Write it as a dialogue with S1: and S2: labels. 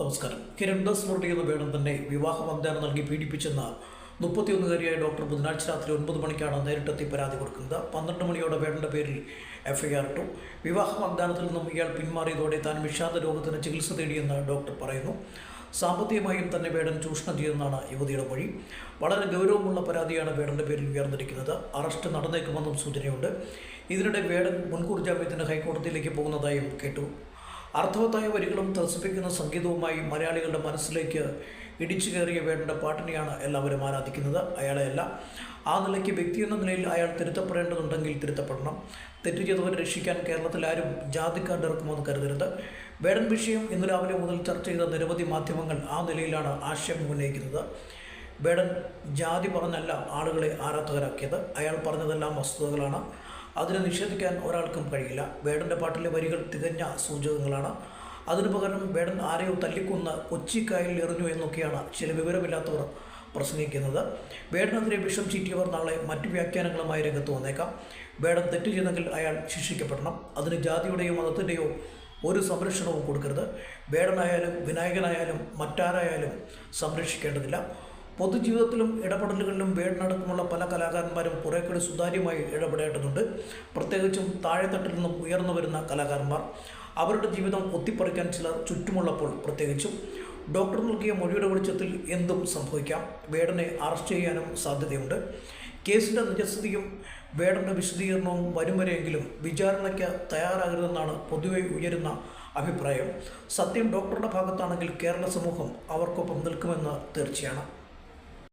S1: നമസ്കാരം. കിരൺ ദാസ് മുരളി എന്ന വേണം തന്നെ വിവാഹ വാഗ്ദാനം നൽകി പീഡിപ്പിച്ചെന്ന മുപ്പത്തിയൊന്നുകാരിയായ ഡോക്ടർ ബുധനാഴ്ച രാത്രി ഒൻപത് മണിക്കാണ് നേരിട്ടെത്തി പരാതി കൊടുക്കുന്നത്. പന്ത്രണ്ട് മണിയോടെ വേണ്ട പേരിൽ എഫ് എഫ്ഐആർ ഇട്ടു. വിവാഹ വാഗ്ദാനത്തിൽ നിന്നും ഇയാൾ പിന്മാറിയതോടെ താൻ വിഷാദ രോഗത്തിന് ചികിത്സ തേടിയെന്ന് ഡോക്ടർ പറയുന്നു. സാമ്പത്തികമായും തന്നെ വേടൻ ചൂഷണം ചെയ്യുന്നതാണ് യുവതിയുടെ മൊഴി. വളരെ ഗൗരവമുള്ള പരാതിയാണ് വേടന്റെ പേരിൽ ഉയർന്നിരിക്കുന്നത്. അറസ്റ്റ് നടന്നേക്കുമെന്നും സൂചനയുണ്ട്. ഇതിനിടെ വേടൻ മുൻകൂർ ജാമ്യത്തിന് ഹൈക്കോടതിയിലേക്ക് പോകുന്നതായും കേട്ടു. അർത്ഥവത്തായ വരികളും ത്രസിപ്പിക്കുന്ന സംഗീതവുമായി മലയാളികളുടെ മനസ്സിലേക്ക് ഇടിച്ചു കയറിയ വേണ്ട പാട്ടിനെയാണ് എല്ലാവരും ആരാധിക്കുന്നത്. അയാളെയല്ല ആ നിലയ്ക്ക് വ്യക്തി എന്ന നിലയിൽ അയാൾ തിരുത്തപ്പെടേണ്ടതുണ്ടെങ്കിൽ തിരുത്തപ്പെടണം. തെറ്റ് ചെയ്തവരെ രക്ഷിക്കാൻ കേരളത്തിൽ ആരും ജാതിക്കാരുടെ ഇറക്കുമെന്ന് കരുതരുത്. വേടൻ വിഷയം ഇന്ന് രാവിലെ മുതൽ ചർച്ച ചെയ്ത നിരവധി മാധ്യമങ്ങൾ ആ നിലയിലാണ് ആശയം ഉന്നയിക്കുന്നത്. വേടൻ ജാതി പറഞ്ഞല്ല ആളുകളെ ആരാധകരാക്കിയത്. അയാൾ പറഞ്ഞതെല്ലാം വസ്തുതകളാണ്. അതിനെ നിഷേധിക്കാൻ ഒരാൾക്കും കഴിയില്ല. വേടന്റെ പാട്ടിലെ വരികൾ തികഞ്ഞ സൂചകങ്ങളാണ്. അതിനു പകരം വേടൻ ആരെയോ തല്ലിക്കൊന്ന് കൊച്ചിക്കായലിൽ എറിഞ്ഞു എന്നൊക്കെയാണ് ചില വിവരമില്ലാത്തവർ പ്രസംഗിക്കുന്നത്. വേടനെതിരെ വിഷം ചീറ്റിയവർ നാളെ മറ്റു വ്യാഖ്യാനങ്ങളുമായി രംഗത്ത് വന്നേക്കാം. വേടൻ തെറ്റ് ചെയ്തെങ്കിൽ അയാൾ ശിക്ഷിക്കപ്പെടണം. അതിന് ജാതിയുടെയോ മതത്തിന്റെയോ ഒരു സംരക്ഷണവും കൊടുക്കരുത്. വേടനായാലും വിനായകനായാലും മറ്റാരായാലും സംരക്ഷിക്കേണ്ടതില്ല. പൊതുജീവിതത്തിലും ഇടപെടലുകളിലും വേടനടക്കമുള്ള പല കലാകാരന്മാരും കുറേ കൂടി സുതാര്യമായി ഇടപെടേണ്ടതുണ്ട്. പ്രത്യേകിച്ചും താഴെത്തട്ടിൽ നിന്നും ഉയർന്നു വരുന്ന കലാകാരന്മാർ അവരുടെ ജീവിതം ഒത്തിപ്പറിക്കാൻ ചിലർ ചുറ്റുമുള്ളപ്പോൾ പ്രത്യേകിച്ചും ഡോക്ടർ നൽകിയ മൊഴിയുടെ വെളിച്ചത്തിൽ എന്തും സംഭവിക്കാം. വേടനെ അറസ്റ്റ് ചെയ്യാനും സാധ്യതയുണ്ട്. കേസിന്റെ നിജസ്ഥിതിയും വേടന്റെ വിശദീകരണവും വരും വരെയെങ്കിലും വിചാരണയ്ക്ക് തയ്യാറാകരുതെന്നാണ് പൊതുവെ ഉയരുന്ന അഭിപ്രായം. സത്യം ഡോക്ടറുടെ ഭാഗത്താണെങ്കിൽ കേരള സമൂഹം അവർക്കൊപ്പം നിൽക്കുമെന്ന് തീർച്ചയാണ്.